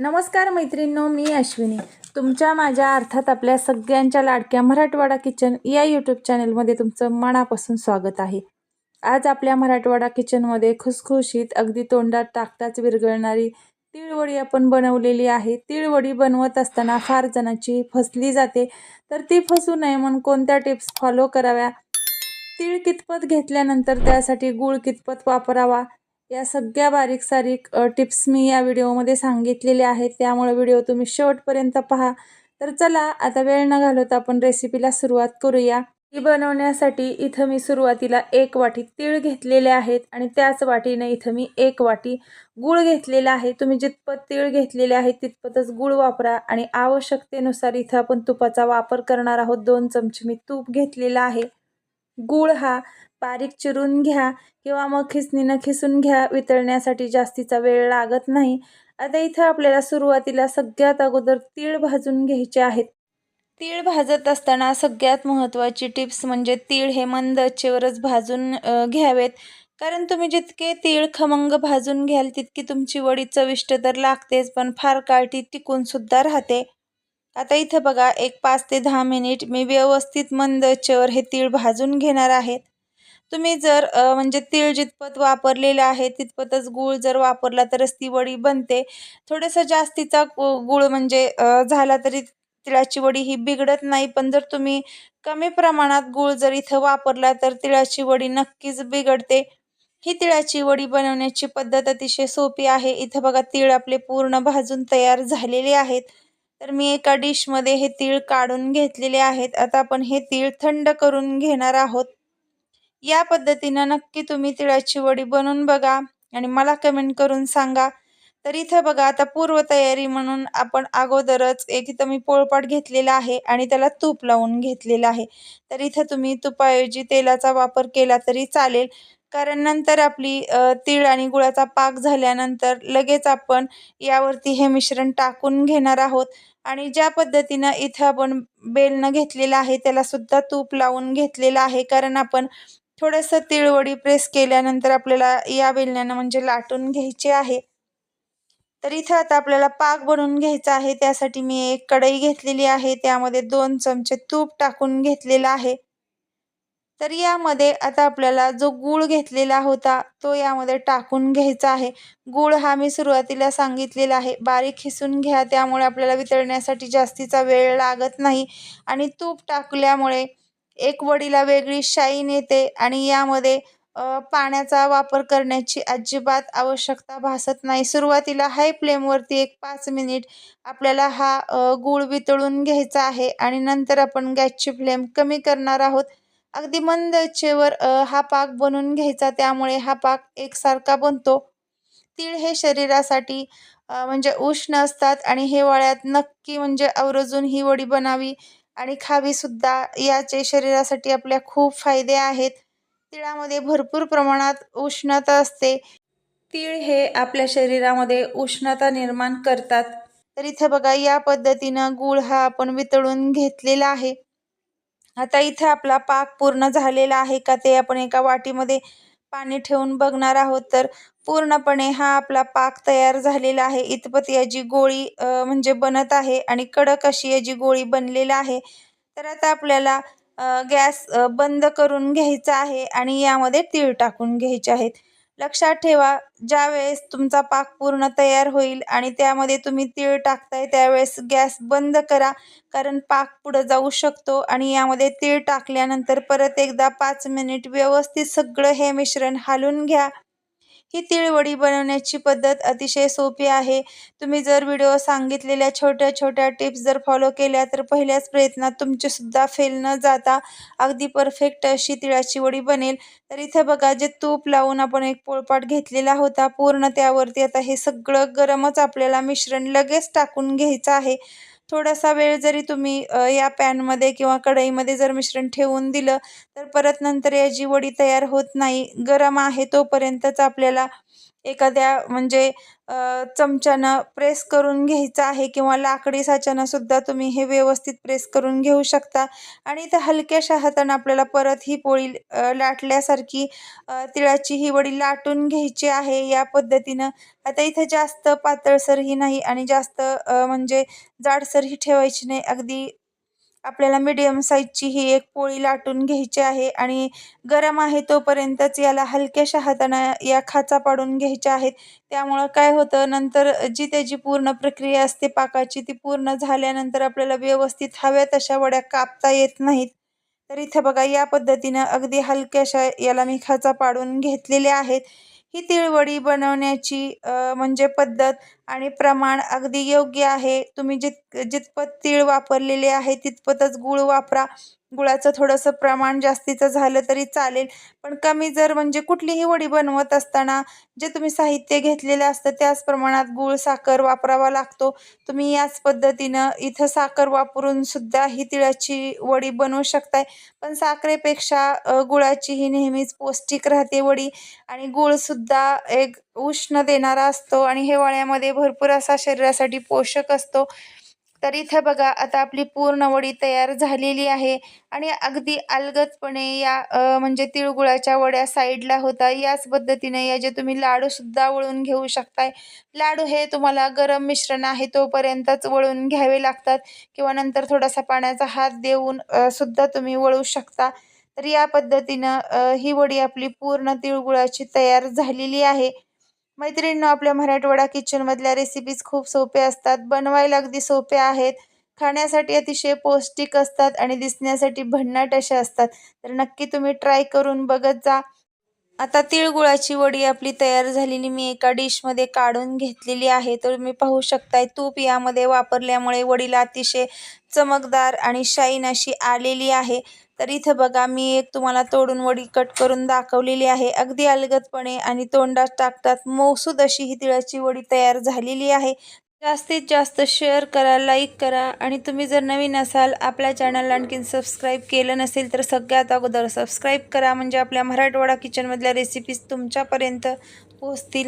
नमस्कार मैत्रिणींनो मी अश्विनी. तुमच्या माझ्या अर्थात आपल्या सगळ्यांच्या लाडक्या मराठवाडा किचन या यूट्यूब चॅनलमध्ये तुमचं मनापासून स्वागत आहे. आज आपल्या मराठवाडा किचनमध्ये खुसखुशीत अगदी तोंडात टाकताच विरघळणारी तिळवडी आपण बनवलेली आहे. तिळवडी बनवत असताना फार जणांची फसली जाते. तर ती फसू नये म्हणून कोणत्या टिप्स फॉलो कराव्या? तीळ कितपत घेतल्यानंतर त्यासाठी गूळ कितपत वापरावा? या सगळ्या बारीक सारीक टिप्स मी या व्हिडिओमध्ये सांगितलेले आहेत. त्यामुळे व्हिडिओ तुम्ही शेवटपर्यंत पहा. तर चला आता वेळ न घालवता आपण रेसिपीला सुरुवात करूया. ती बनवण्यासाठी इथं मी सुरुवातीला एक वाटी तीळ घेतलेले आहेत आणि त्याच वाटीने इथं मी एक वाटी गूळ घेतलेला आहे. तुम्ही जितपत तीळ घेतलेले आहेत तितपतच गूळ वापरा आणि आवश्यकतेनुसार इथं आपण तुपाचा वापर करणार आहोत. दोन चमचे मी तूप घेतलेला आहे. गूळ हा बारीक चिरून घ्या किंवा मग खिसणीनं खिसून घ्या वितळण्यासाठी जास्तीचा वेळ लागत नाही. आता इथं आपल्याला सुरुवातीला सगळ्यात अगोदर तीळ भाजून घ्यायचे आहेत. तीळ भाजत असताना सगळ्यात महत्त्वाची टिप्स म्हणजे तीळ हे मंद आचेवरच भाजून घ्यावेत. कारण तुम्ही जितके तीळ खमंग भाजून घ्याल तितकी तुमची वडी चविष्ट तर लागतेच पण फार काळ ती टिकून सुद्धा राहते. आता इथं बघा एक पाच ते दहा मिनिट मी व्यवस्थित मंद आचेवर हे तीळ भाजून घेणार आहेत तुम्ही जर म्हणजे तीळ जितपत वापरलेलं आहे तितपतच गूळ जर वापरला तरच ती वडी बनते. थोडंसं जास्तीचा गु- गूळ म्हणजे झाला तरी तिळाची वडी ही बिघडत नाही पण जर तुम्ही कमी प्रमाणात गूळ जर इथं वापरला तर तिळाची वडी नक्कीच बिघडते. ही तिळाची वडी बनवण्याची पद्धत अतिशय सोपी आहे. इथं बघा तीळ आपले पूर्ण भाजून तयार झालेले आहेत. तर मी एका डिशमध्ये हे तीळ काढून घेतलेले आहेत. आता आपण हे तीळ थंड करून घेणार आहोत. या पद्धतीनं नक्की तुम्ही तिळाची वडी बनवून बघा आणि मला कमेंट करून सांगा. तर इथं बघा आता पूर्वतयारी म्हणून आपण अगोदरच एक इथं मी पोळपाट घेतलेला आहे आणि त्याला तूप लावून घेतलेलं आहे. तर इथं तुम्ही तुपाऐवजी तेलाचा वापर केला तरी चालेल. कारण नंतर आपली तीळ आणि गुळाचा पाक झाल्यानंतर लगेच आपण यावरती हे मिश्रण टाकून घेणार आहोत. आणि ज्या पद्धतीनं इथं आपण बेलनं घेतलेलं आहे त्याला सुद्धा तूप लावून घेतलेलं आहे. कारण आपण थोडंसं तिळवडी प्रेस केल्यानंतर आपल्याला या बेलण्यानं म्हणजे लाटून घ्यायचे आहे. तर इथं आता आपल्याला पाक बनवून घ्यायचा आहे. त्यासाठी मी एक कढई घेतलेली आहे. त्यामध्ये दोन चमचे तूप टाकून घेतलेलं आहे. तर यामध्ये आता आपल्याला जो गूळ घेतलेला होता तो यामध्ये टाकून घ्यायचा आहे. गूळ हा मी सुरुवातीला सांगितलेला आहे. बारीक खिसून घ्या. त्यामुळे आपल्याला वितळण्यासाठी जास्तीचा वेळ लागत नाही. आणि तूप टाकल्यामुळे एक वडीला वेगळी शाईन येते आणि यामध्ये पाण्याचा वापर करण्याची अजिबात आवश्यकता भासत नाही. सुरुवातीला हाय फ्लेमवरती एक पाच मिनिट आपल्याला हा गूळ वितळून घ्यायचा आहे आणि नंतर आपण गॅसची फ्लेम कमी करणार आहोत. अगदी मंद आचेवर हा पाक बनवून घ्यायचा त्यामुळे हा पाक एकसारखा बनतो. तीळ हे शरीरासाठी म्हणजे उष्ण असतात आणि हिवाळ्यात नक्की म्हणजे आवर्जून ही वडी बनावी. आणि खावी सुद्धा याचे शरीरासाठी आपल्या खूप फायदे आहेत. तिळामध्ये भरपूर प्रमाणात उष्णता असते. तीळ हे आपल्या शरीरामध्ये उष्णता निर्माण करतात. तर इथं बघा या पद्धतीनं गूळ हा आपण वितळून घेतलेला आहे. आता इथे आपला पाक पूर्ण झालेला आहे का ते आपण एका वाटीमध्ये पाणी ठेवून बघणार आहोत. तर पूर्णपणे हा आपला पाक तयार झालेला आहे. इथपत याची गोळी म्हणजे बनत आहे आणि कडक अशी याची गोळी बनलेला आहे. तर आता आपल्याला गॅस बंद करून घ्यायचा आहे आणि यामध्ये तीळ टाकून घ्यायचे आहेत. लक्षात ठेवा ज्यावेळेस तुमचा पाक पूर्ण तयार होईल आणि त्यामध्ये तुम्ही तीळ टाकताय त्यावेळेस गॅस बंद करा कारण पाक पुढं जाऊ शकतो आणि यामध्ये तीळ टाकल्यानंतर परत एकदा पाच मिनिट व्यवस्थित सगळं हे मिश्रण हालून घ्या. ही तिळवडी बनवण्याची पद्धत अतिशय सोपी आहे. तुम्ही जर व्हिडिओ सांगितलेल्या छोट्या छोट्या टिप्स जर फॉलो केल्या तर पहिल्याच प्रयत्नात तुमचीसुद्धा फेल न जाता अगदी परफेक्ट अशी तिळाची वडी बनेल. तर इथं बघा जे तूप लावून आपण एक पोळपाट घेतलेला होता पूर्ण त्यावरती आता हे सगळं गरमच आपल्याला मिश्रण लगेच टाकून घ्यायचं आहे. थोडासा वेळ जरी तुम्ही या पॅनमध्ये किंवा कढईमध्ये जर मिश्रण ठेवून दिलं तर परत नंतर याची वडी तयार होत नाही. गरम आहे तोपर्यंतच आपल्याला एखाद्या म्हणजे चमच्यानं प्रेस करून घ्यायचं आहे किंवा लाकडी साच्यानं सुद्धा तुम्ही हे व्यवस्थित प्रेस करून घेऊ शकता. आणि इथं हलक्याशा हातानं आपल्याला परत ही पोळी लाटल्यासारखी तिळाची ही वडी लाटून घ्यायची आहे या पद्धतीनं. आता इथं जास्त पातळसरही नाही आणि जास्त म्हणजे जाडसरही ठेवायची नाही. अगदी आपल्याला मिडियम साईजची ही एक पोळी लाटून घ्यायची आहे आणि गरम आहे तोपर्यंतच याला हलक्याशा हातानं या खाचा पाडून घ्यायच्या आहेत. त्यामुळं काय होतं नंतर जी त्याची पूर्ण प्रक्रिया असते पाकाची ती पूर्ण झाल्यानंतर आपल्याला व्यवस्थित हव्या तशा वड्या कापता येत नाहीत. तर इथं बघा या पद्धतीनं अगदी हलक्याशा याला मी खाचा पाडून घेतलेल्या आहेत. ही तिळवडी बनवण्याची म्हणजे पद्धत आणि प्रमाण अगदी योग्य आहे. तुम्ही जित जितपत तीळ वापरलेले आहे तितपतच गूळ वापरा. गुळाचं थोडंसं प्रमाण जास्तीचं झालं तरी चालेल. पण कमी जर म्हणजे कुठलीही वडी बनवत असताना जे तुम्ही साहित्य घेतलेलं असतं त्याच प्रमाणात गूळ साखर वापरावा लागतो. तुम्ही याच पद्धतीनं इथं साखर वापरून सुद्धा ही तिळाची वडी बनवू शकताय. पण साखरेपेक्षा गुळाची ही नेहमीच पौष्टिक राहते वडी. आणि गूळसुद्धा एक उष्ण देणारा असतो आणि हिवाळ्यामध्ये भरपूर असा शरीरासाठी पोषक असतो. तर इथं बघा आता आपली पूर्ण वडी तयार झालेली आहे. आणि अगदी अलगदपणे या म्हणजे तिळगुळाच्या वड्या साईडला होता. याच पद्धतीने याचे तुम्ही लाडूसुद्धा वळून घेऊ शकताय. लाडू हे तुम्हाला गरम मिश्रण आहे तोपर्यंतच वळून घ्यावे लागतात. किंवा नंतर थोडासा पाण्याचा हात देऊन सुद्धा तुम्ही वळू शकता. तर या पद्धतीनं ही वडी आपली पूर्ण तिळगुळाची तयार झालेली आहे. मैत्रिणींनो आपल्या मराठवाडा किचनमधल्या रेसिपीज खूप सोप्या असतात. बनवायला अगदी सोप्या आहेत. खाण्यासाठी अतिशय पौष्टिक असतात आणि दिसण्यासाठी भन्नाट अशा असतात. तर नक्की तुम्ही ट्राय करून बघत जा. आता तिळगुळाची वडी आपली तयार झालेली मी एका डिशमध्ये काढून घेतलेली आहे. तर तुम्ही पाहू शकताय तूप यामध्ये वापरल्यामुळे वडीला अतिशय चमकदार आणि शाईन अशी आलेली आहे. तर इथं बघा मी एक तुम्हाला तोडून वडी कट करून दाखवलेली आहे. अगदी अलगदपणे आणि तोंडात टाकतात मौसूद अशी ही तिळाची वडी तयार झालेली आहे. जास्तीत जास्त शेअर करा लाईक करा आणि तुम्ही जर नवीन असाल आपल्या चॅनलला आणखीन सबस्क्राईब केलं नसेल तर सगळ्यात अगोदर सबस्क्राईब करा. म्हणजे आपल्या मराठवाडा किचनमधल्या रेसिपीज तुमच्यापर्यंत पोहोचतील.